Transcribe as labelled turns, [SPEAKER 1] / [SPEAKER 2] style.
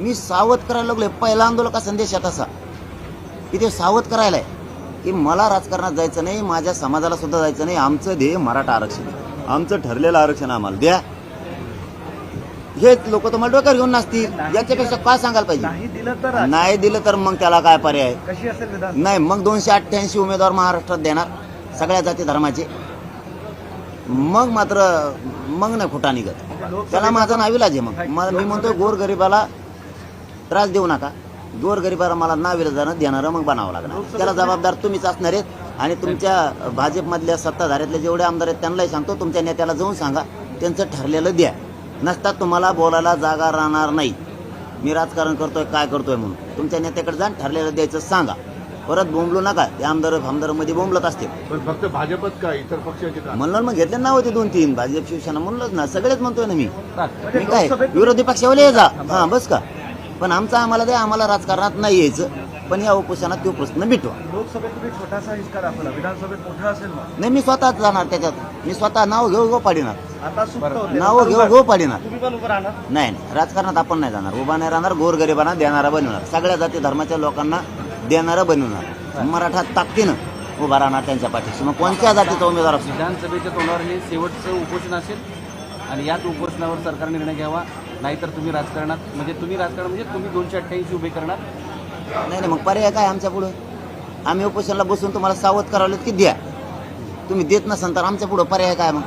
[SPEAKER 1] मी सावध करायला लागलोय. पहिला आंदोलका संदेशात असा. की ते सावध करायला आहे की मला राजकारणात जायचं नाही माझ्या समाजाला सुद्धा जायचं नाही. आमचं ध्येय मराठा आरक्षण आहे. आमचं ठरलेलं आरक्षण आम्हाला द्या. हेच लोक तुम्हाला डोक्यावर घेऊन नसतील याच्यापेक्षा काय सांगायला पाहिजे?
[SPEAKER 2] नाही दिलं तर
[SPEAKER 1] मग त्याला काय पर्याय? आहे? नाही मग दोनशे अठ्ठ्याऐंशी उमेदवार महाराष्ट्रात देणार. सगळ्या जाती धर्माचे. मग मात्र मग नाही खोटा निघत. त्याला माझा नाविलाज आहे मग. मी म्हणतो गोरगरिबाला त्रास देऊ नका. गोरगरिबाला मला नाविलाजानं देणारं मग बनावं लागणार. त्याला जबाबदार तुम्हीच असणार आहेत. आणि तुमच्या भाजपमधल्या सत्ताधाऱ्यातले जेवढे आमदार आहेत त्यांनाही सांगतो तुमच्या नेत्याला जाऊन सांगा. त्यांचं ठरलेलं द्या. नसता तुम्हाला बोलायला जागा राहणार नाही. मी राजकारण करतोय काय करतोय म्हणून. तुमच्या नेत्याकडे जाऊन ठरलेलं द्यायचं सांगा. परत बोंबलू नका. ते आमदार आमदारमध्ये बोंबलत असतील.
[SPEAKER 3] पण फक्त भाजपच का इतर पक्षाचे
[SPEAKER 1] म्हणलं मग घेतले नाव होते दोन तीन भाजप शिवसेना म्हणलंच ना. सगळेच म्हणतोय ना मी. काय? विरोधी पक्षावाले जा. हा बस का? पण आमचा आम्हाला द्या आम्हाला राजकारणात नाही यायचं. पण या उपोषणात तो प्रश्न मिटवा.
[SPEAKER 2] लोकसभेत तुम्ही छोटासा हिस्सा दाखवला. विधानसभेत मोठा असेल मग.
[SPEAKER 1] नाही मी स्वतःच जाणार त्याच्यात. मी स्वतः नाव घेऊ गो पाडिणार
[SPEAKER 2] आता सुप्त होते.
[SPEAKER 1] नाव घेऊ गो पाडिणार
[SPEAKER 2] तुम्ही पण उभं राहणार?
[SPEAKER 1] नाही नाही. राजकारणात आपण नाही जाणार. उभा नाही राहणार गोरगरिबांना देणारा बनवणार. सगळ्या जाती धर्माच्या लोकांना देणारा बनवणार. मराठा ताकदीनं उभा राहणार त्यांच्या पाठीशी. मग कोणत्या जातीचा उमेदवार असतो
[SPEAKER 4] विधानसभेच्या तोंडावर हे शेवटचं उपोषण असेल आणि याच उपोषणावर सरकार निर्णय घ्यावा नाहीतर तुम्ही राजकारणात म्हणजे तुम्ही राजकारण म्हणजे तुम्ही दोनशे अठ्ठ्याऐंशी उभे करणार.
[SPEAKER 1] नाही नाही मग पर्याय काय आमच्या पुढं? आम्ही उपोषणाला बसून तुम्हाला सावध करावलं की द्या. तुम्ही देत नसाल तर आमच्या पुढं पर्याय काय मग?